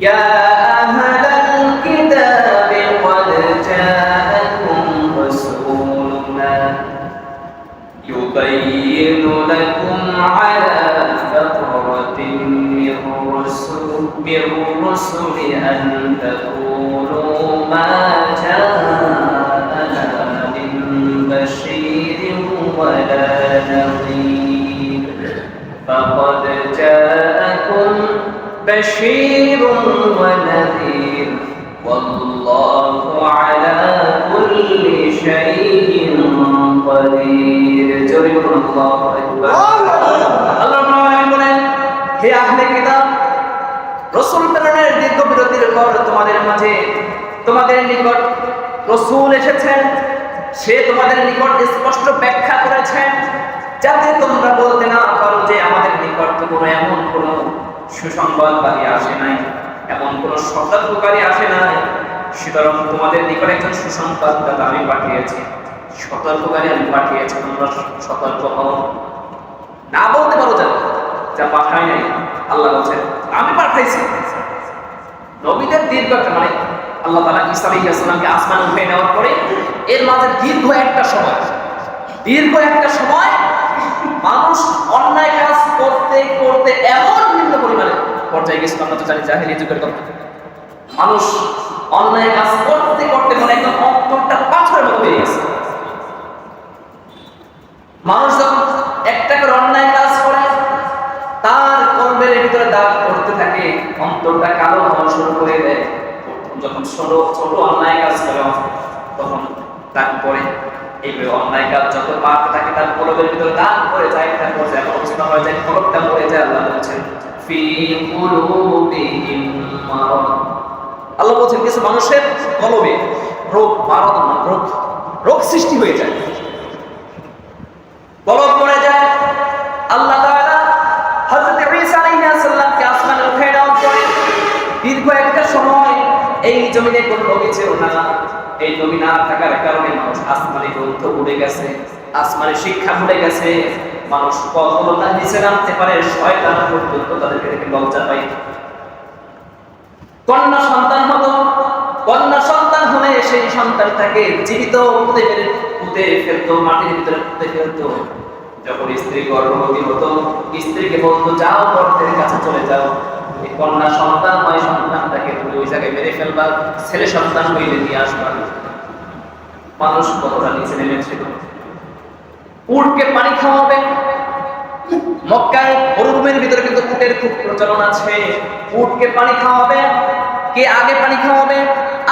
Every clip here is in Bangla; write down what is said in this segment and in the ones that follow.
يا أهل الكتاب قد جاءكم رسولنا يبين لكم على رسل من رسل أن بشير ونذير والله على كل شيء قدير جرم الله أكبر আল্লাহ রাব্বুল বলেন হে আহলে কিতাব রসুল প্রেরণের দীর্ঘ বিরতির পর তোমাদের মাঝে তোমাদের নিকট রসুল এসেছেন সে তোমাদের নিকট স্পষ্ট ব্যাখ্যা করেছেন যাতে তোমরা বলতে না পারো যে আমাদের সুসংবাদকারী আসে নাই। এমন কোনো সতর্ককারী আসে নাই? সুতরাং তোমাদের নিকট একজন সুসংবাদদাতা আমি পাঠিয়েছি। সতর্ককারী আমি পাঠিয়েছি, তোমরা সতর্ক হও। না বলতে পারো যেন যা পাঠাই নাই, আল্লাহ বলছেন, আমি পাঠাইছি। নবীদের দীর্ঘ একটা মানে আল্লাহ তালা ইসা আলাইহিস সালামকে আসমান উঠে নেওয়ার পরে এর মাঝে দীর্ঘ একটা সময়, দীর্ঘ একটা সময় মানুষ অন্যায় কাজ করতে করতে এমন ভিন্ন পরিমাণে পর্যায়ে গেছিল আমরা তো জানি জাহেলি যুগের কথা। মানুষ অন্যায় কাজ করতে করতে মানে একদম অন্তরটা পাথরের মতো হয়ে গেছে। মানুষ যখন একটা করে অন্যায় কাজ করে, তার কর্মের ভিতরে দাগ করতে থাকে, অন্তরটা কালো হওয়া শুরু করে দেয়। যখন ছোট ছোট অন্যায় কাজ করে, তখন দাগ পড়ে। এইভাবে অন্যায় কাজ যত বাড়তে থাকে, তার কলবের ভিতরে দাগ পড়ে যায় তার পর্যায়ে অবস্থা হয়ে যায় কলবটা পড়ে যায়, আল্লাহ বলছেন আল্লাহ বলছেন, কিছু মানুষের কলবে রোগ মারদ রোগ রোগ সৃষ্টি হয়ে যায়। কলব পড়ে যায়, আল্লাহ হযরত ঈসা আলাইহিস সালামকে আসমানে উঠিয়ে নেওয়ার পরে দীর্ঘ একটা সময় এই জমিনে কোনো নবী ছিল না। এই নবী না থাকার কারণে মানুষ আসমানে গ্রন্থ ভুলে গেছে, আসমানে শিক্ষা ভুলে গেছে। মানুষ কখনো তার নিচে নামতে পারে, শয়তান পর্যন্ত তাদেরকে দেখে লজ্জা পাই কন্যা সন্তান হতো কন্যা সন্তান হলে সেই সন্তানটাকে জীবিত পুঁতে পুঁতে ফেলতো, মাটির ভিতরে পুঁতে ফেলতো। যখন স্ত্রী গর্ভবতী হতো, স্ত্রীকে বলতো, যাও গর্তের কাছে চলে যাও। কন্যা সন্তান হয় সন্তানটাকে তুমি ওই জায়গায় মেরে ফেলবা, ছেলে সন্তান হইলে নিয়ে আসবা। মানুষ কতটা নিচে নেমেছিল উটকে পানি খাওয়াবে। মক্কায় মরুভূমির ভিতরে কিন্তু উটের খুব প্রচলন আছে। উটকে পানি খাওয়াবে, কে আগে পানি খাওয়াবে,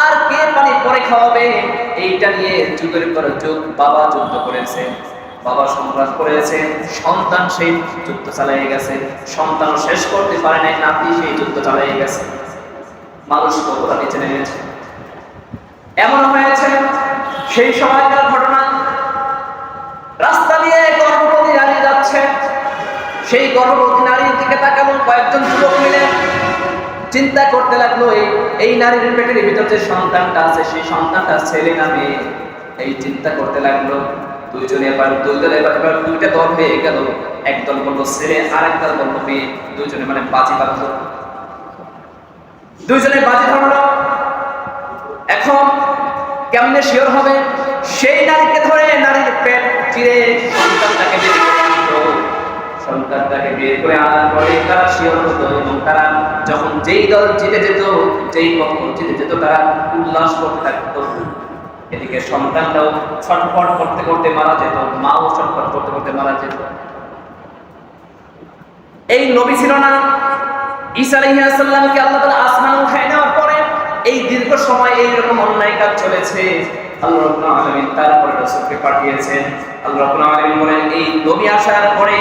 আর কে পানি পরে খাওয়াবে, এইটা নিয়ে বাবা যুদ্ধ করেছে, বাবা করেছে, সন্তান সেই যুদ্ধ চালিয়ে গেছে, সন্তান শেষ করতে পারে নাই, নাতি সেই যুদ্ধ চালিয়ে গেছে। মানুষ কতটা নিচে নেমেছে? এমন হয়েছে, সেই সময়কার ঘটনা রাস্তা দিয়ে গর্ভবতী নারী যাচ্ছে সেই গর্ভবতী নারীর দিকে তাকালো, কয়েকজন যুবক মিলে চিন্তা করতে লাগল, এই নারীর পেটের ভিতর যে সন্তানটা আছে, সেই সন্তানটা ছেলে না মেয়ে? এই চিন্তা করতে লাগল। দুইজনে এবার দুইজনে এবার এবার দুইটা দল হয়ে গেল। একদল বলল ছেলে আর একদল বলল মেয়ে। দুইজনে মানে বাজি বাঁধলো। দুইজনে বাজি ধরলো। এখন কেমনে শিওর হবে? সেই নারীকে ধরে নারীর পেট চিরে সন্তানটাকে বের আনলো সন্তানটাকে বের করে আনার পরে তারা এবং তারা যখন যেই দল জিতে যেত, যেই পক্ষ জিতে যেত, তারা উল্লাস করতে থাকতো। এদিকে সন্তানটাও ছটফট করতে করতে মারা যেত, মাও ছটফট করতে করতে মারা যেত। এই নবী ছিল না, ঈসা আল্লাহ তাআলা আসমান উঠায় নেওয়ার পরে এই দীর্ঘ সময় এই রকম অন্যায় কাজ চলেছে। আল্লাহ রাব্বুল আলামিন তারপরে রাসূলকে পাঠিয়েছেন। আল্লাহ রাব্বুল আলামিন বলেন, এই নবী আসার পরে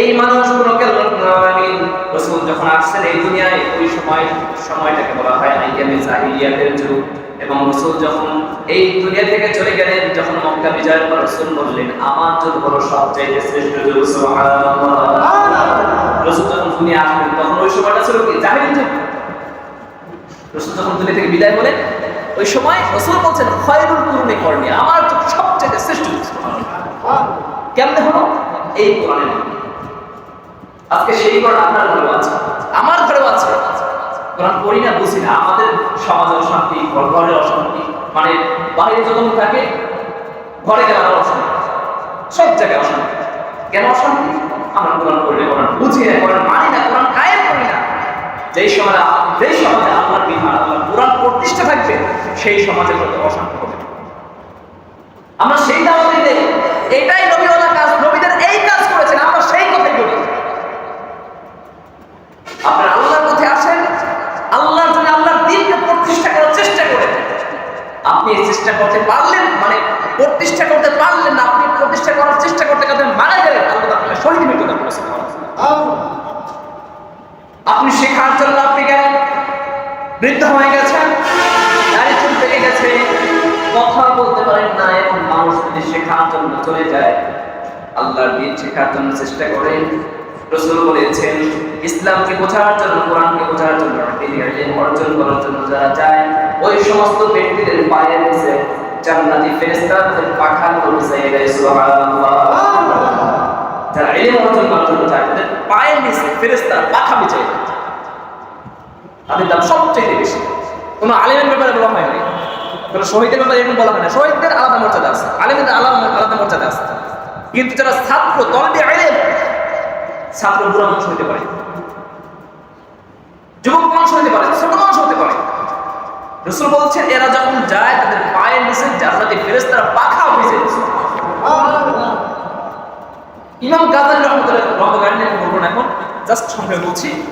এই মানুষগুলোকে আল্লাহ রাব্বুল আলামিন রাসূল যখন আসছেন, এই দুনিয়ায় ওই সময়, সময়টাকে বলা হয় আইয়ামে জাহিলিয়াতের যুগ। এবং রাসূল যখন এই দুনিয়া থেকে চলে গেলেন, যখন মক্কা বিজয়ের পর রাসূল বললেন, আমার যুগ হলো সবচেয়ে শ্রেষ্ঠ যুগ, সুবহানাল্লাহ। রাসূল যখন দুনিয়া আসলেন, তখন ওই সময়টা ছিল কি? জাহিলি যুগ। রসুল যখন দুনিয়া থেকে বিদায় বলে ওই সময় রসুল বলছেন, খয়রুল কুরুনি করনি আমার সবচেয়ে শ্রেষ্ঠ কেমনে হলো? এই কোরআনের আজকে সেই কোরআন আপনার ঘরেও আছে, আমার ঘরেও আছে। কোরআন পড়ি না, বুঝি না, আমাদের সমাজে অশান্তি ঘর অশান্তি মানে বাইরে যখন থাকে, ঘরে গেলে অশান্তি, সব জায়গায় অশান্তি। কেন অশান্তি? আমরা কোরআন পড়লে কোরআন বুঝি না, কোরআন মানি না কোরআন কায়েম করি না যেই সমাজে যেই সমাজে আল্লাহর বিধান, আল্লাহর কোরআন প্রতিষ্ঠা থাকবে, সেই সমাজে কত অশান্তি হবে। আমরা সেই দাওয়াতই দেই এটাই নবীওয়ালা কাজ, নবীদের এই কাজ করেছেন, আমরা সেই কথাই বলি। আপনার আল্লাহর পথে আসেন, আল্লাহর জন্য আল্লাহর দিনকে প্রতিষ্ঠা করার চেষ্টা করেন। আপনি এই চেষ্টা করতে পারলেন মানে প্রতিষ্ঠা করতে পারলেন না, আপনি প্রতিষ্ঠা করার চেষ্টা করতে করতে মারা গেলেন, আল্লাহ আপনাকে শহীদ মৃত্যু দান করেছেন আপনি শেখার জন্য আপনি গেলেন। বৃদ্ধ হয়ে গেছেন। দাড়ি গেছে। কথা বলতে পারেন না মানুষ যদি শেখার জন্য চলে যায়, আল্লাহর দিন শেখার জন্য চেষ্টা করেন। রসুল বলেছেন, ইসলামকে বোঝার জন্য, কোরআনকে বোঝার জন্য অর্জন করার জন্য যারা যায়, ওই সমস্ত ব্যক্তিদের পায়ের নিচে জান্নাতি ফেরেশতাদের পাখা গুলো সাইয়ে সুবহানাল্লাহ। যারা অর্জন করার জন্য যায়, তাদের পায়ের নিচে ফেরেশতার পাখা বিছাই তাদের দাম সবচেয়ে বেশি। কোনো আলেমের ব্যাপারে বলা হয়নি কোনো শহীদের ব্যাপারে এরকম বলা হয় না শহীদদের আলাদা মর্যাদা আছে। আলেমদের আলাদা আলাদা মর্যাদা আছে। কিন্তু যারা ছাত্র, তলবে আলেম, ছাত্র বুড়া মানুষ হইতে পারে। যুবক মানুষ হইতে পারে, ছোট মানুষ হতে পারে। রসুল বলছেন, এরা যখন যায়, তাদের পায়ের নিচে জান্নাতি ফেরেশতারা পাখা ভিজে। ইমাম গাজালি রহমতুল্লাহ বলব না এখন? জাস্ট সংক্ষেপে বলছি।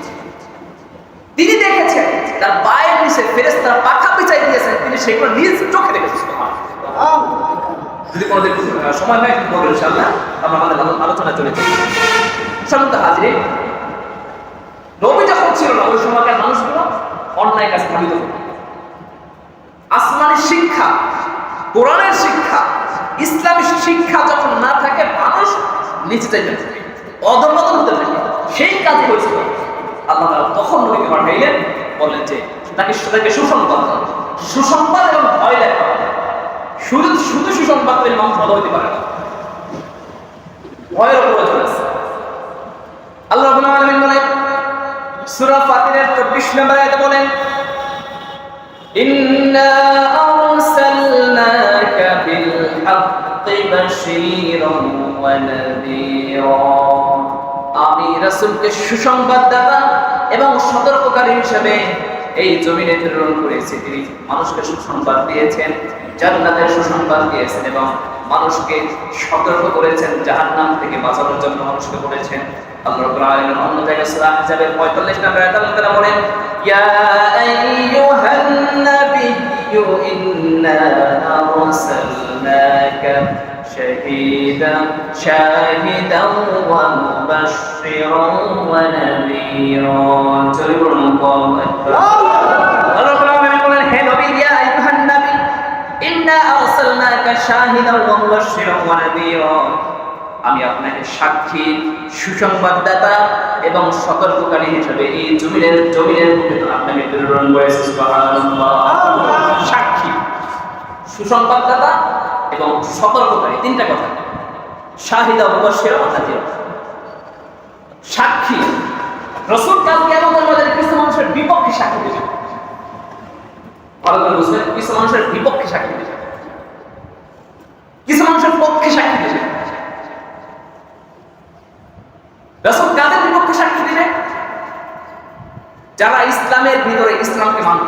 তিনি দেখেছেন, তার পায়ের নিচে ফেরেশতারা পাখা বিছাই দিয়েছেন, তিনি সেগুলো নিজ চোখে দেখেছেন। যদি কোনোদিন সময় হয় বলবেন ইনশাআল্লাহ। আমরা আমাদের আলো- আলোচনায় চলে যাই। সম্মানিত হাজিরে, নবী যখন ছিল না, ওই সময়কার মানুষগুলো অন্যায় কাজ হতো। আসমানি শিক্ষা, কোরআনের শিক্ষা, ইসলামী শিক্ষা যখন না থাকে, মানুষ নিচে চাইতে অধর্মতন হতে থাকে সেই কাজ হয়েছিল আল্লাহ তখন নবীকে পাঠাইলেন, বললেন যে, তাকে তাকে সুসংবাদ। সুসংবাদ এবং ভয় দেখা শুধু শুধু সুসংবাদ পেলে মানুষ ভালো হতে পারে না। ভয়ের আল্লাহ বলেন ফাতিরের 24 নম্বর বলেন আমি রাসূলকে সুসংবাদদাতা এবং সতর্ককারী হিসেবে এই জমিনে প্রেরণ করেছি। তিনি মানুষকে সুসংবাদ দিয়েছেন, জান্নাতের সুসংবাদ দিয়েছেন এবং মানুষকে সতর্ক করেছেন, জাহান্নাম থেকে বাঁচানোর জন্য মানুষকে বলেছেন। আল্লাহ রাব্বুল আলামিন অন্য জায়গায় সূরা আহজাবের 45 নম্বর বলেন شهيدا شاهدا ومبشرا ونذيرا تقول الله أكبر الله تعالى يقول هي نبي يا أيها النبي إنا أرسلناك شاهدا ومبشرا ونذيرا আমি আপনাকে সাক্ষী সুসংবাদদাতা এবং সতর্ককারী হিসেবে এই জমিনের জমিনের মুখে আপনাকে প্রেরণ করেছি সুবহানাল্লাহ সাক্ষী সুসংবাদদাতা এবং সতর্ককারী তিনটা কথা। শাহিদা সাক্ষী। রসুল মধ্যে কিছু মানুষের বিপক্ষে সাক্ষী ভালো করে কিছু মানুষের বিপক্ষে সাক্ষী দেবে কিছু মানুষের পক্ষে সাক্ষী রসুল কাদের বিপক্ষে সাক্ষী দেবে যারা ইসলামের ভিতরে ইসলামকে মানত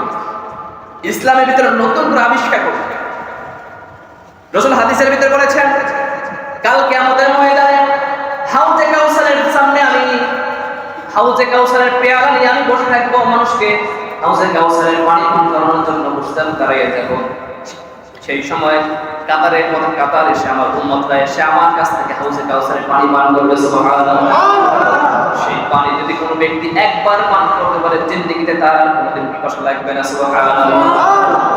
ইসলামের ভিতরে নতুন করে আবিষ্কার করবে। রসুল হাদিসের ভিতরে বলেছেন কালকে আমাদের ময়দানে হাউজে কাউসারের সামনে আমি, হাউজে কাউসারের পেয়ালা নিয়ে আমি বসে থাকব, মানুষকে হাউজে কাউসারের পানি পান করানোর জন্য বসতাম দাঁড়িয়ে যাব। সেই সময় কাতারের পর কাতার এসে আমার উম্মতরা এসে আমার কাছ থেকে হাউজে কাউসারের পানি পান করবে সেই পানি যদি কোনো ব্যক্তি একবার পান করতে পারে, জিন্দেগিতে তার কোনোদিন পিপাসা লাগবে না, সুবহানাল্লাহ।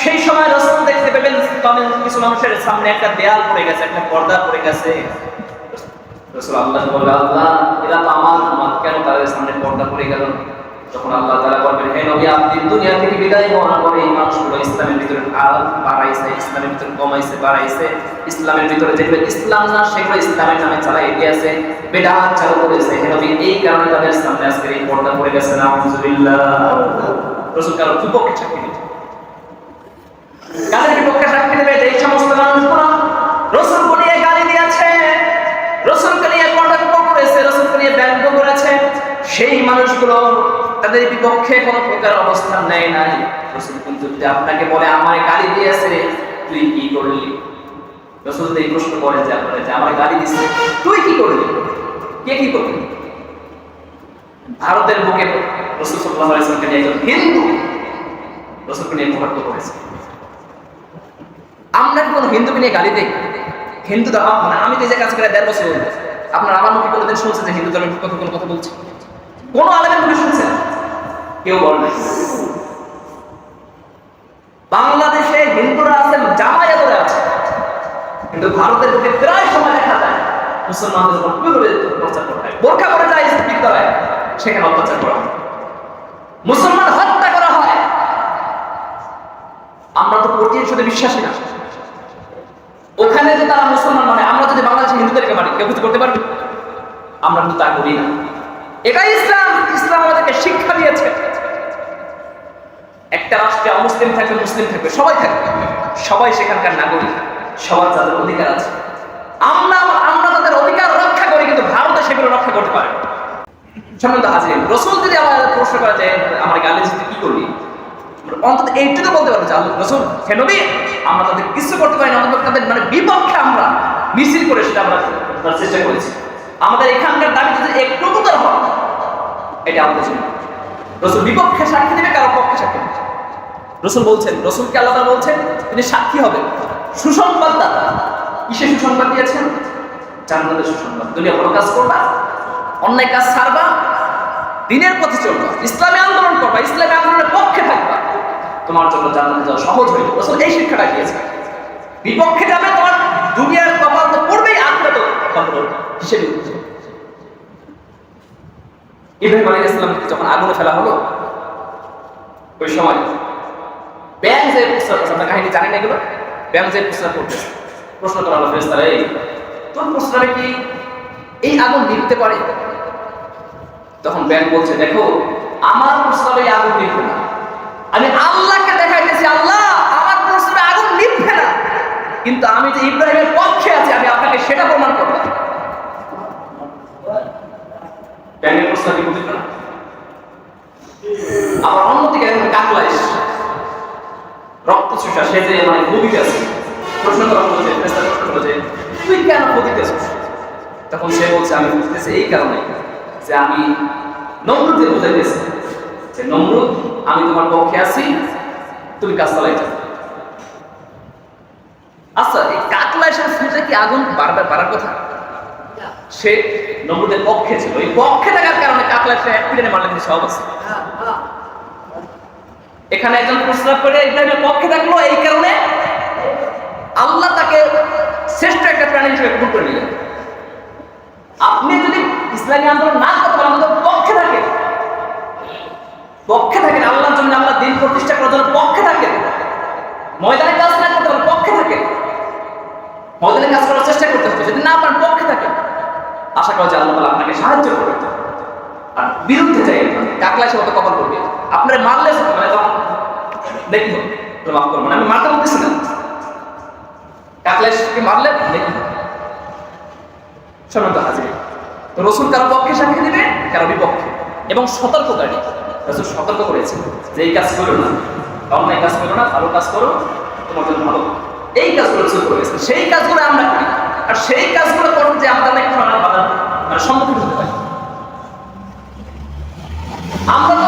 সেই সময় রসুল দেখতে পেলেন কিছু মানুষের সামনে একটা দেয়াল পড়ে গেছে, একটা পর্দা পড়ে গেছে। রসুল আল্লাহ আল্লাহ, এরা আমার কেন তাদের সামনে পর্দা পড়ে গেল? আল্লাহ তাআলা বলবেন, হে নবী, আপনি দুনিয়া থেকে বিদায় এই মানুষগুলো ইসলামের ভিতরে বাড়াইছে, ইসলামের ভিতরে কমাইছে, বাড়াইছে, ইসলামের ভিতরে যেগুলো ইসলাম না, সেগুলো ইসলামের নামে চালাই গিয়েছে বেদাত চালু করেছে। হে নবী, এই কারণে তাদের সামনে আজকে এই পর্দা পড়ে গেছে না আলহামদুলিল্লাহ রসুল কারও বিপক্ষে চাকরি কাদের বিপক্ষে সাক্ষী দেবে, এই সমস্ত মানুষগুলো রসুলকে নিয়ে গালি দিয়েছে, রসুলকে নিয়ে কটাক্ষ করেছে, রসুলকে নিয়ে ব্যঙ্গ করেছে। সেই মানুষগুলো তাদের বিপক্ষে কোনো প্রকার অবস্থান নেয় নাই। রসুল কিন্তু আপনাকে বলে আমার গালি দিয়েছে, তুই কি করলি? রসুল এই প্রশ্ন করে যে, আপনারা যে আমার গালি দিচ্ছে তুই কি করলি? কে কি করলি? ভারতের বুকে রসুল সাল্লাহ আলাইসালামকে নিয়ে একজন হিন্দু রসুলকে নিয়ে কটাক্ষ করেছে। আমরা কি কোনো হিন্দুকে নিয়ে গালি দিই? হিন্দু ধর্ম মানে আমি তো যে কাজ করে দেড় বছর আপনার আমার মুখে কোনোদিন শুনছেন যে হিন্দু ধর্মের কথা কোনো কথা বলছি? কোন আলেমের মুখে শুনছেন কেউ বলে বাংলাদেশে হিন্দুরা আছেন জামাইয়া ধরে আছে। কিন্তু ভারতের বুকে প্রায় সময় দেখা যায়, মুসলমানদের উপর করা বোরখা পরে যায় বিদ্যালয়ে সেখানে অত্যাচার করা হয়। মুসলমান হত্যা করা হয়। আমরা তো প্রতিশোধে বিশ্বাসী না। ওখানে যে তারা মুসলমান মানে আমরা যদি বাংলাদেশে হিন্দুদেরকে মারি কেউ কিছু করতে পারবে? আমরা কিন্তু তা করি না। এটাই ইসলাম। ইসলাম আমাদেরকে শিক্ষা দিয়েছে। একটা রাষ্ট্রে অমুসলিম থাকবে, মুসলিম থাকবে, সবাই থাকবে। সবাই সেখানকার নাগরিক, সবার তাদের অধিকার আছে। আমরা আমরা তাদের অধিকার রক্ষা করি, কিন্তু ভারতে সেগুলো রক্ষা করতে পারে সম্বন্ধ হাজির রসুল যদি আমার প্রশ্ন করা যায় আমার গালি তুই কি করলি অন্তত এইটুকু বলতে পারব যে আল্লাহ রসুল, হে আমরা তাদের কিছু করতে পারি না, অন্তত তাদের মানে বিপক্ষে আমরা মিছিল করে সেটা আমরা করার চেষ্টা করেছি। আমাদের এখানকার দাবি যদি একটু হয়, এটা আমাদের জন্য। রসুল বিপক্ষে সাক্ষী দেবে, কারও পক্ষে সাক্ষী দেবে রসুল বলছেন রসুলকে আল্লাহ বলছেন, তিনি সাক্ষী হবেন। সুসংবাদ দাতা কিসে সুসংবাদ দিয়েছেন? জান্নাতের সুসংবাদ। দুনিয়া ভালো কাজ করবা, অন্যায় কাজ ছাড়বা, দিনের পথে চলবা, ইসলামী আন্দোলন করবা, ইসলামী আন্দোলনের পক্ষে থাকবা। তোমার জন্য জান্নাতে যাওয়া সহজ হয়ে যাবে এই শিক্ষাটা দিয়েছে বিপক্ষে যাবে তোমার দুনিয়ার কপাল তো পড়বেই, আখড়া তো হিসেবে ইব্রাহিম আলী যখন আগুনে ফেলা হলো, ওই সময় ব্যাং যে করছে আপনার কাহিনী জানেন এগুলো? ব্যাং যে প্রস্তাব করতেছে প্রশ্ন করা হলো ফেরেস্তারা এই, তোর প্রশ্নটা কি? এই আগুন নিভতে পারে? তখন ব্যাং বলছে, দেখো, আমার প্রস্তাবে আগুন নিভবে না। আমি আল্লাহকে দেখাইতেছি, আল্লাহ, আমার প্রস্তাবে আগুন নিভবে না। কিন্তু আমি যে ইব্রাহিমের পক্ষে আছি, আমি আপনাকে সেটা প্রমাণ করব। ব্যাংকের অন্যদিকে একজন রক্ত চুষা, সে যে মানে নদীতে আছে, প্রশ্ন করা হলো যে প্রশ্ন তুই কেন তখন সে বলছে, আমি বুঝতেছি এই কারণে যে আমি নমরুদকে বুঝাইতেছি। যে নমরুদ আমি তোমার পক্ষে আছি, তুমি কাজ চালাই যাও। আচ্ছা এই কাকলা এসে শুনছে কি আগুন বারবার বাড়ার কথা? সে নমরুদের পক্ষে ছিল। এই পক্ষে থাকার কারণে কাকলা সে এক পিড়ে মারলে কিন্তু সব আছে। এখানে একজন প্রস্তাব করে ইব্রাহিমের পক্ষে থাকল, এই কারণে আল্লাহ তাকে শ্রেষ্ঠ একটা প্রাণী হিসেবে কবুল করে নিলেন। আপনি যদি ইসলামী আন্দোলন না করতে পারেন, আমাদের পক্ষে থাকেন পক্ষে থাকেন, আল্লাহর জন্য আল্লাহ দিন প্রতিষ্ঠা করার জন্য পক্ষে থাকেন। ময়দানে কাজ না করতে পারেন, পক্ষে থাকেন। ময়দানে কাজ করার চেষ্টা করতে হবে, যদি না পারেন পক্ষে থাকেন। আশা করা যায় আল্লাহ তালা আপনাকে সাহায্য করবে। আর বিরুদ্ধে যাই, কাকলা সে মতো কপাল করবে। আপনার মারলে মানে তখন দেখি মাফ করব আমি মারতে বলতেছি না। কাকলাকে মারলে? দেখি শোনো তো হাজির। তো রসুল কারও পক্ষে সাক্ষী দিবে, কারও বিপক্ষে। এবং সতর্ককারী। রসুল সতর্ক করেছে যে এই কাজ করো না। অন্যায় কাজ করো না, ভালো কাজ করো, তোমার জন্য ভালো। এই কাজগুলো রসুল করেছে। সেই কাজগুলো আমরা করি। আর সেই কাজগুলো করুন যে আমাদের এখন আমরা বাধা সম্মুখীন হতে পারি। আমরা